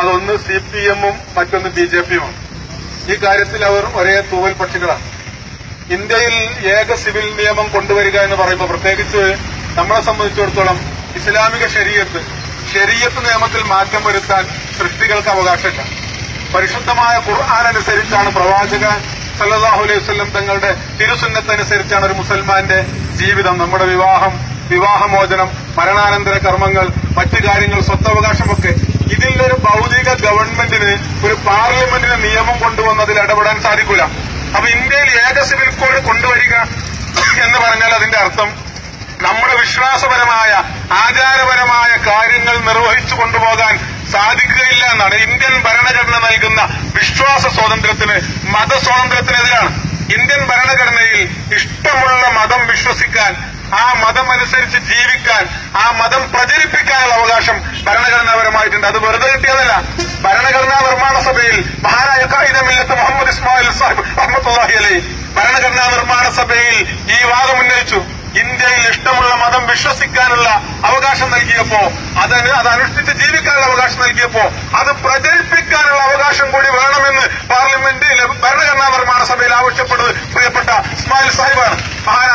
അതൊന്ന് C P എമ്മും മറ്റൊന്ന് ബി ജെ പിയുമാണ് ഈ കാര്യത്തിൽ അവർ ഒരേ തൂവൽ പക്ഷികളാണ്. ഇന്ത്യയിൽ ഏക സിവിൽ നിയമം കൊണ്ടുവരിക എന്ന് പറയുമ്പോൾ പ്രത്യേകിച്ച് നമ്മളെ സംബന്ധിച്ചിടത്തോളം ഇസ്ലാമിക ശരീരത്ത് ശരീരത്ത് നിയമത്തിൽ മാറ്റം വരുത്താൻ സൃഷ്ടികൾക്ക് അവകാശമില്ല. പരിശുദ്ധമായ ഖുർആൻ അനുസരിച്ചാണ് പ്രവാചക സല്ലല്ലാഹു അലൈഹി വസ്ലം തങ്ങളുടെ തിരുസുന്നത്തനുസരിച്ചാണ് ഒരു മുസൽമാന്റെ ജീവിതം. നമ്മുടെ വിവാഹം വിവാഹമോചനം മരണാനന്തര കർമ്മങ്ങൾ മറ്റു കാര്യങ്ങൾ സ്വത്തവകാശമൊക്കെ ഇതിൽ ഒരു ഭൗതിക ഗവൺമെന്റിന് ഒരു പാർലമെന്റിന് നിയമം കൊണ്ടുവന്നതിൽ ഇടപെടാൻ സാധിക്കില്ല അപ്പൊ ഇന്ത്യയിൽ ഏക സിവിൽ കോഡ് കൊണ്ടുവരിക എന്ന് പറഞ്ഞാൽ അതിന്റെ അർത്ഥം നമ്മുടെ വിശ്വാസപരമായ ആചാരപരമായ കാര്യങ്ങൾ നിർവഹിച്ചു കൊണ്ടുപോകാൻ സാധിക്കുകയില്ല എന്നാണ്. ഇന്ത്യൻ ഭരണഘടന നൽകുന്ന വിശ്വാസ സ്വാതന്ത്ര്യത്തിന് മതസ്വാതന്ത്ര്യത്തിനെതിരാണ് ഇന്ത്യൻ ഭരണഘടനയിൽ ഇഷ്ടമുള്ള മതം വിശ്വസിക്കാൻ ആ മതം അനുസരിച്ച് ജീവിക്കാൻ ആ മതം പ്രചരിപ്പിക്കാനുള്ള അവകാശം ഭരണഘടനാപരമായിട്ടുണ്ട്. അത് വെറുതെ കിട്ടിയതല്ല. ഭരണഘടനാ നിർമ്മാണ സഭയിൽ മഹാനായ കായിക മില്ലത്ത് മുഹമ്മദ് ഇസ്മായിൽ സാഹിബ് റഹ്മത്തുള്ളാഹി അലി ഭരണഘടനാ നിർമ്മാണ സഭയിൽ ഈ വാദം ഉന്നയിച്ചു. ഇന്ത്യയിൽ ഇഷ്ടമുള്ള മതം വിശ്വസിക്കാനുള്ള അവകാശം നൽകിയപ്പോ അതിന് അത് അനുഷ്ഠിച്ച് ജീവിക്കാനുള്ള അവകാശം നൽകിയപ്പോ അത് പ്രചരിപ്പിക്കാനുള്ള അവകാശം കൂടി വേണമെന്ന് പാർലമെന്റിൽ ഭരണഘടനാ നിർമ്മാണ സഭയിൽ ആവശ്യപ്പെട്ടത് പ്രിയപ്പെട്ട ഇസ്മായിൽ സാഹിബാണ്. മഹാനായ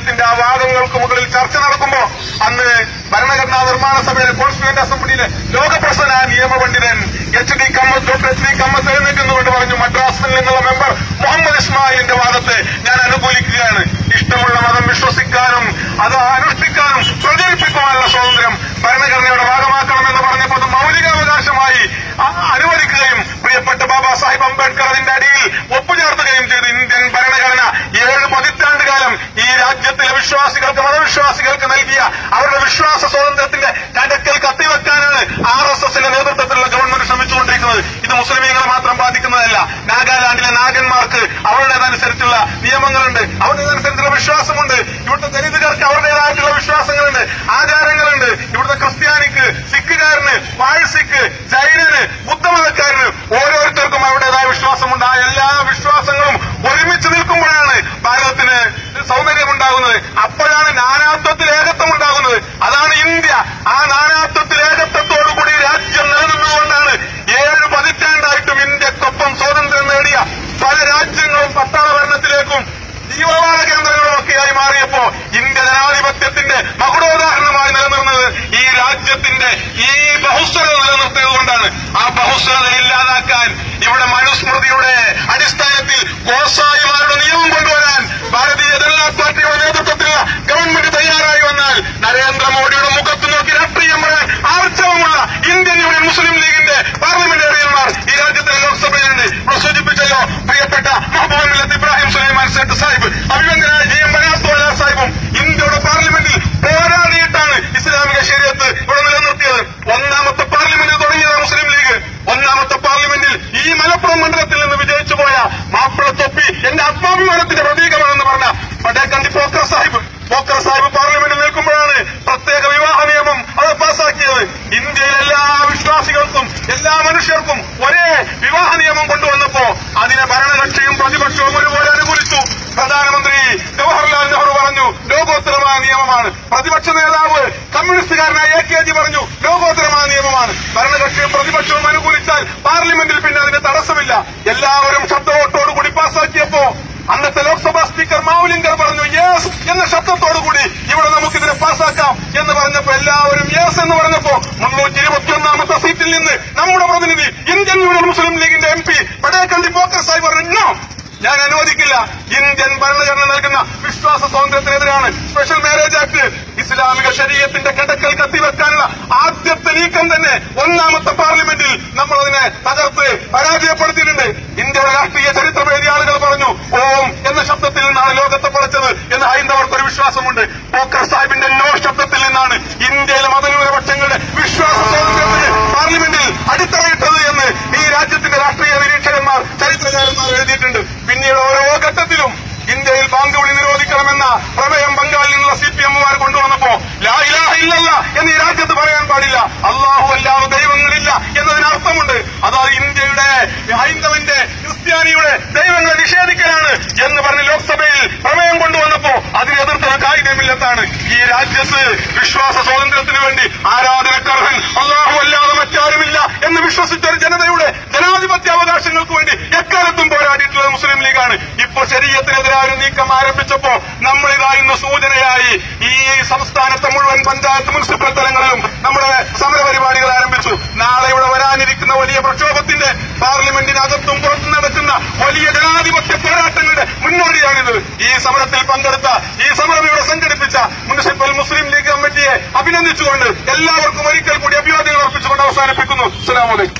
മില്ലത്തിന്റെ ആ വാദങ്ങൾക്ക് മുകളിൽ ചർച്ച നടക്കുമ്പോ അന്ന് ഭരണഘടനാ നിർമ്മാണ സഭയിലെ കോൺസ്റ്റിറ്റ്യൂന്റ് അസംബ്ലിയിലെ ലോകപ്രസനായ നിയമപണ്ഡിതൻ H D Kamath doctor H D Kamath എഴുന്നേറ്റുന്നുകൊണ്ട് പറഞ്ഞു മദ്രാസിൽ നിന്നുള്ള മെമ്പർ മുഹമ്മദ് ഇസ്മായിലിന്റെ വാദത്തെ ഞാൻ അനുകൂലിക്കുകയാണ് ഇഷ്ടമുള്ള മതം വിശ്വസിക്കാനും അത് അനുഷ്ഠിക്കാനും പ്രചരിപ്പിക്കുവാനുള്ള സ്വാതന്ത്ര്യം ഭരണഘടനയുടെ ഭാഗമാക്കണമെന്ന് പറഞ്ഞപ്പോൾ അത് മൌലികാവകാശമായി അ- അനുവദിക്കുകയും പ്രിയപ്പെട്ട ബാബാ സാഹിബ് അംബേദ്കർ അതിന്റെ അടിയിൽ ഒപ്പുചേർത്തുകയും ചെയ്തു ഇന്ത്യൻ ഭരണഘടന ഏഴ് പതിറ്റാണ്ട് കാലം ഈ രാജ്യത്തിലെ വിശ്വാസികൾക്ക് മതവിശ്വാസികൾക്ക് നൽകിയ അവരുടെ വിശ്വാസ സ്വാതന്ത്ര്യത്തിന്റെ കടക്കൽ കത്തിവെക്കാനാണ് ആർ എസ് എസിന്റെ നേതൃത്വത്തിലുള്ള ഗവൺമെന്റ് ശ്രമിച്ചുകൊണ്ടിരിക്കുന്നത്. ഇത് മുസ്ലിമീങ്ങളെ മാത്രം ബാധിക്കുന്നതല്ല. നാഗാലാൻഡിലെ നാഗന്മാർക്ക് അവരുടേതനുസരിച്ചുള്ള നിയമങ്ങളുണ്ട്. അവരുടേതനുസരിച്ചുള്ള വിശ്വാസമുണ്ട്. ഇവിടുത്തെ ദലിതുകാർക്ക് അവരുടേതായിട്ടുള്ള വിശ്വാസങ്ങളുണ്ട്. ആചാരങ്ങളുണ്ട്. ഇവിടുത്തെ ക്രിസ്ത്യാനിക്ക് അപ്പോഴാണ് നാനാത്വത്തിൽ ഏകത്വം ഉണ്ടാകുന്നത്. അതാണ് ഇന്ത്യ. ആ നാനാത്വത്തിൽ ഏകത്വത്തോടുകൂടി രാജ്യം നിലനിന്നുകൊണ്ടാണ് ഏഴ് പതിറ്റാണ്ടായിട്ടും ഇന്ത്യക്കൊപ്പം സ്വാതന്ത്ര്യം നേടിയ പല രാജ്യങ്ങളും പട്ടാള ഭരണത്തിലേക്കും ജീവവാദ കേന്ദ്രങ്ങളും ഒക്കെയായി മാറിയപ്പോ ഇന്ത്യ ജനാധിപത്യത്തിന്റെ മകുടോദാഹരണമായി നിലനിർന്നത് ഈ രാജ്യത്തിന്റെ ഈ ബഹുസ്വരത നിലനിർത്തിയത് കൊണ്ടാണ്. ആ ബഹുസ്വരത ഇല്ലാതാക്കാൻ ഇവിടെ മനുസ്മൃതിയുടെ അടിസ്ഥാനത്തിൽ ഗോസായിമാരുടെ നിയമം കൊണ്ടുവരാൻ ഭാരതീയ ജനതാ പാർട്ടിയുടെ നേതൃത്വത്തിലുള്ള ഗവൺമെന്റ് തയ്യാറായി വന്നാൽ നരേന്ദ്രമോദിയുടെ മുഖത്ത് നോക്കി രാഷ്ട്രീയം പറയാൻ ആർജവമുള്ള ഇന്ത്യൻ യൂണിയൻ മുസ്ലിം ലീഗിന്റെ പാർലമെന്റേറിയന്മാർ ഈ രാജ്യത്തെ ലോക്സഭയിലുണ്ട് ഇവിടെ സൂചിപ്പിച്ചല്ലോ പ്രിയപ്പെട്ട മഹബൂബ് മില്ലത്ത് ഇബ്രാഹിം സുലൈമാൻ സെട്ട് സാഹിബ് അഭിനന്ദനായ ജി എം ബനാത്തോല സാഹിബും ഇന്ത്യയുടെ പാർലമെന്റിൽ പോരാടിയിട്ടാണ് ഇസ്ലാമിക ശരീരത്ത് ഇവിടെ നിലനിർത്തിയത് ഒന്നാമത്തെ പാർലമെന്റിൽ തുടങ്ങിയതാണ് മുസ്ലിം ലീഗ് ഒന്നാമത്തെ പാർലമെന്റിൽ ഈ മലപ്പുറം മണ്ഡലത്തിൽ നിന്ന് വിജയിച്ചു പോയ മാപ്പിള തൊപ്പി എന്റെ ആത്മാഭിമാനത്തിന്റെ പ്രതീകമാണെന്ന് പറഞ്ഞ പടേക്കണ്ടി പോക്കർ പോക്കർ സാഹിബ് പാർലമെന്റിൽ നിൽക്കുമ്പോഴാണ് പ്രത്യേക വിവാഹ നിയമം അത് പാസാക്കിയത് ഇന്ത്യയിലെ എല്ലാ വിശ്വാസികൾക്കും എല്ലാ മനുഷ്യർക്കും ഒരേ വിവാഹ നിയമം കൊണ്ടുവന്നപ്പോ അതിനെ ഭരണകക്ഷിയും പ്രതിപക്ഷവും ഒരുപോലെ അനുകൂലിച്ചു. പ്രധാനമന്ത്രി ജവഹർലാൽ നെഹ്റു പറഞ്ഞു ലോകോത്തരമായ നിയമമാണ്. പ്രതിപക്ഷ നേതാവ് കമ്മ്യൂണിസ്റ്റുകാരനായ എ. കെ. ജി. പറഞ്ഞു ലോകോത്തരമായ നിയമമാണ്. ഭരണകക്ഷിയും പ്രതിപക്ഷവും അനുകൂലിച്ചാൽ പാർലമെന്റിൽ പിന്നെ അതിന് തടസ്സമില്ല. എല്ലാവരും ശബ്ദവോട്ടോടുകൂടി പാസാക്കിയപ്പോ അന്നത്തെ ലോക്സഭാ സ്പീക്കർ പറഞ്ഞു യെസ് എന്ന ശബ്ദത്തോടുകൂടി ഇവിടെ നമുക്കിതിനെ പാസാക്കാം എന്ന് പറഞ്ഞപ്പോ എല്ലാവരും യെസ് എന്ന് പറഞ്ഞപ്പോ മുന്നൂറ്റി ഇരുപത്തിയൊന്നാമത്തെ സീറ്റിൽ നിന്ന് നമ്മുടെ പ്രതിനിധി ഇന്ത്യൻ യൂണിയൻ മുസ്ലിം ലീഗിന്റെ എം പി പടേക്കണ്ടി പോക്കർ സാഹിബ് പറഞ്ഞു ഞാൻ അനുവദിക്കില്ല. ഇന്ത്യൻ ഭരണഘടന നൽകുന്ന വിശ്വാസ സ്വാതന്ത്ര്യത്തിനെതിരാണ് സ്പെഷ്യൽ മാരേജ് ആക്ട് ഇസ്ലാമിക ശരീരത്തിന്റെ കിടക്കൽ കത്തിവെക്കാനുള്ള ആദ്യത്തെ നീക്കം തന്നെ ഒന്നാമത്തെ പാർലമെന്റിൽ നമ്മൾ അതിനെ തകർത്ത് പരാജയപ്പെടുത്തിയിട്ടുണ്ട്. ഇന്ത്യയുടെ രാഷ്ട്രീയ ചരിത്രം എഴുതിയ ആളുകൾ പറഞ്ഞു ഓം എന്ന ശബ്ദത്തിൽ നിന്നാണ് ലോകത്തെ ഒരു വിശ്വാസമുണ്ട് പോക്കർ സാഹിബിന്റെ നോ ശബ്ദത്തിൽ നിന്നാണ് ഇന്ത്യയിലെ മതന്യൂനപക്ഷങ്ങളുടെ വിശ്വാസ സ്വാതന്ത്ര്യത്തിന് പാർലമെന്റിൽ അടിത്തറയിട്ടത് എന്ന് ഈ രാജ്യത്തിന്റെ രാഷ്ട്രീയ നിരീക്ഷകന്മാർ ചരിത്രകാരന്മാർ എഴുതിയിട്ടുണ്ട്. പിന്നീട് ഓരോ ഘട്ടത്തിലും ഇന്ത്യയിൽ ബാങ്ക് വിളി നിരോധിക്കണമെന്ന പ്രമേയം ബംഗാളിൽ നിന്നുള്ള സി പി എമ്മുമാർ കൊണ്ടുവന്നപ്പോ ലാ ഇല്ലല്ല എന്ന് ഈ രാജ്യത്ത് പറയാൻ പാടില്ല. അള്ളാഹു അല്ലാതെ ദൈവങ്ങളില്ല എന്നതിന് അർത്ഥമുണ്ട്. അതാ ഇന്ത്യയുടെ ഹൈന്ദവന്റെ ക്രിസ്ത്യാനിയുടെ ദൈവങ്ങളെ നിഷേധിക്കലാണ് എന്ന് പറഞ്ഞ് ലോക്സഭയിൽ പ്രമേയം കൊണ്ടുവന്നപ്പോ അതിനെതിർത്തവ കായികമില്ലത്താണ് ഈ രാജ്യത്ത് വിശ്വാസ സ്വാതന്ത്ര്യത്തിന് വേണ്ടി ആരാധനക്കർഹൻ അള്ളാഹു അല്ലാതെ മറ്റാരുമില്ല എന്ന് വിശ്വസിച്ച ഒരു ജനതയുടെ ജനാധിപത്യ അവകാശങ്ങൾക്ക് വേണ്ടി എക്കാലത്തും പോരാടിയിട്ടുള്ളത് മുസ്ലിം ലീഗാണ്. ഇപ്പൊ ശരീരത്തിനെതിരായ ഒരു നീക്കം ആരംഭിച്ചപ്പോ നമ്മൾ ഇതാ സൂചനയായി ഈ സംസ്ഥാനത്തെ മുഴുവൻ പഞ്ചായത്ത് മുനിസിപ്പൽ തലങ്ങളിലും നമ്മുടെ സമരപരിപാടികൾ ആരംഭിച്ചു. നാളെ ഇവിടെ വരാനിരിക്കുന്ന വലിയ പ്രക്ഷോഭത്തിന്റെ പാർലമെന്റിനകത്തും പുറത്തുനിന്ന് നടക്കുന്ന വലിയ ജനാധിപത്യ പോരാട്ടങ്ങളുടെ മുന്നോടിയാണിത്. ഈ സമരത്തിൽ പങ്കെടുത്ത ഈ സമരം ഇവിടെ സംഘടിപ്പിച്ച മുനിസിപ്പൽ മുസ്ലിം ലീഗ് കമ്മിറ്റിയെ അഭിനന്ദിച്ചുകൊണ്ട് എല്ലാവർക്കും ഒരിക്കൽ കൂടി അഭിവാദ്യങ്ങൾ അർപ്പിച്ചുകൊണ്ട് അവസാനിപ്പിക്കുന്നു. അസ്സലാമു അലൈക്കും.